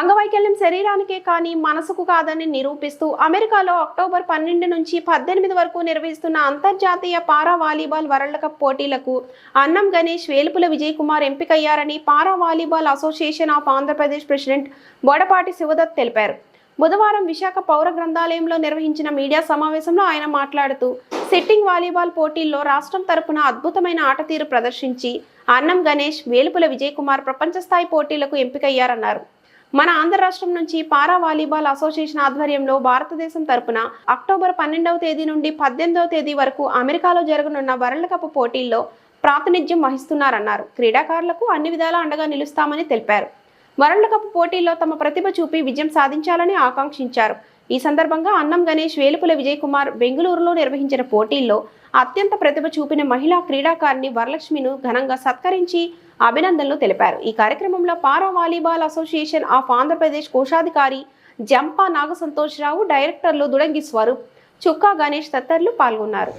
అంగవైకల్యం శరీరానికే కానీ మనసుకు కాదని నిరూపిస్తూ అమెరికాలో అక్టోబర్ పన్నెండు నుంచి పద్దెనిమిది వరకు నిర్వహిస్తున్న అంతర్జాతీయ పారా వాలీబాల్ వరల్డ్ కప్ పోటీలకు అన్నం Ganesh Velupula Vijay Kumar ఎంపికయ్యారని para volleyball association of Andhra Pradesh president Bodapati Sivadatt తెలిపారు. బుధవారం విశాఖ పౌర గ్రంథాలయంలో నిర్వహించిన మీడియా సమావేశంలో ఆయన మాట్లాడుతూ సిట్టింగ్ వాలీబాల్ పోటీల్లో రాష్ట్రం తరపున అద్భుతమైన ఆట తీరు ప్రదర్శించి అన్నం గణేష్ వేలుపుల విజయ్ కుమార్ ప్రపంచ స్థాయి పోటీలకు ఎంపికయ్యారన్నారు. మన ఆంధ్ర రాష్ట్రం నుంచి పారా వాలీబాల్ అసోసియేషన్ ఆధ్వర్యంలో భారతదేశం తరపున అక్టోబర్ పన్నెండవ తేదీ నుండి పద్దెనిమిదవ తేదీ వరకు అమెరికాలో జరగనున్న వరల్డ్ కప్ పోటీల్లో ప్రాతినిధ్యం వహిస్తున్నారన్నారు. క్రీడాకారులకు అన్ని విధాల అండగా నిలుస్తామని తెలిపారు. వరల్డ్ కప్ పోటీల్లో తమ ప్రతిభ చూపి విజయం సాధించాలని ఆకాంక్షించారు. ఈ సందర్భంగా అన్నం గణేష్ వేలుపుల విజయ్ కుమార్ బెంగళూరులో నిర్వహించిన పోటీల్లో అత్యంత ప్రతిభ చూపిన మహిళా క్రీడాకారిణి వరలక్ష్మిను ఘనంగా సత్కరించి అభినందనలు తెలిపారు. ఈ కార్యక్రమంలో para volleyball association of Andhra Pradesh కోశాధికారి జంపా నాగసంతోష్ రావు డైరెక్టర్లు దుడంగి స్వరూప్ చుక్కా గణేష్ తదితరులు పాల్గొన్నారు.